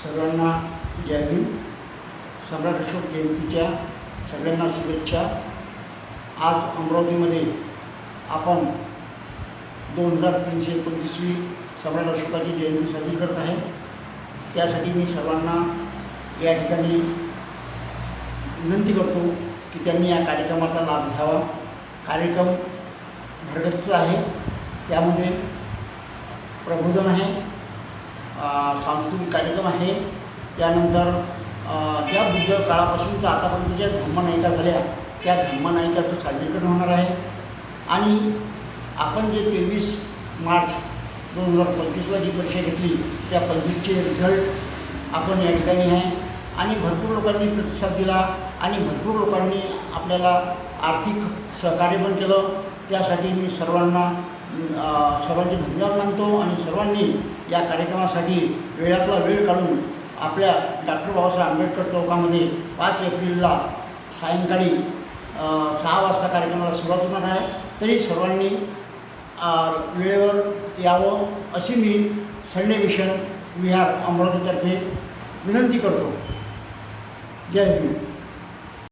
सर्वांना जय सम्राट अशोक जयंतीच्या सगळ्यांना शुभेच्छा. आज अमरावतीमध्ये आपण दोन हजार तीनशे एकोणतीसवी सम्राट अशोकाची जयंती साजरी करत आहे. त्यासाठी मी सर्वांना या ठिकाणी विनंती करतो की त्यांनी या कार्यक्रमाचा लाभ घ्यावा. कार्यक्रम भरगच्च आहे. त्यामध्ये प्रबोधन आहे. सांस्कृतिक कार्यक्रम आहे. त्यानंतर त्या बुद्ध काळापासून तर आतापर्यंत ज्या धर्मनायिका झाल्या त्या धर्मनायिकाचं सादरीकरण होणार आहे. आणि आपण जे तेवीस मार्च दोन हजार पंचवीसला जी परीक्षा घेतली त्या पंचवीसचे रिझल्ट आपण या ठिकाणी आहे. आणि भरपूर लोकांनी प्रतिसाद दिला आणि भरपूर लोकांनी आपल्याला आर्थिक सहकार्य पण केलं. त्यासाठी मी सर्वांना सर्वांचे धन्यवाद मानतो आणि सर्वांनी या कार्यक्रमासाठी वेळातला वेळ काढून आपल्या डॉक्टर बाबासाहेब आंबेडकर चौकामध्ये पाच एप्रिलला सायंकाळी सहा वाजता कार्यक्रमाला सुरुवात होणार आहे. तरी सर्वांनी वेळेवर यावं अशी मी संडे मिशन विहार अमरावतीतर्फे विनंती करतो. जय हिंद.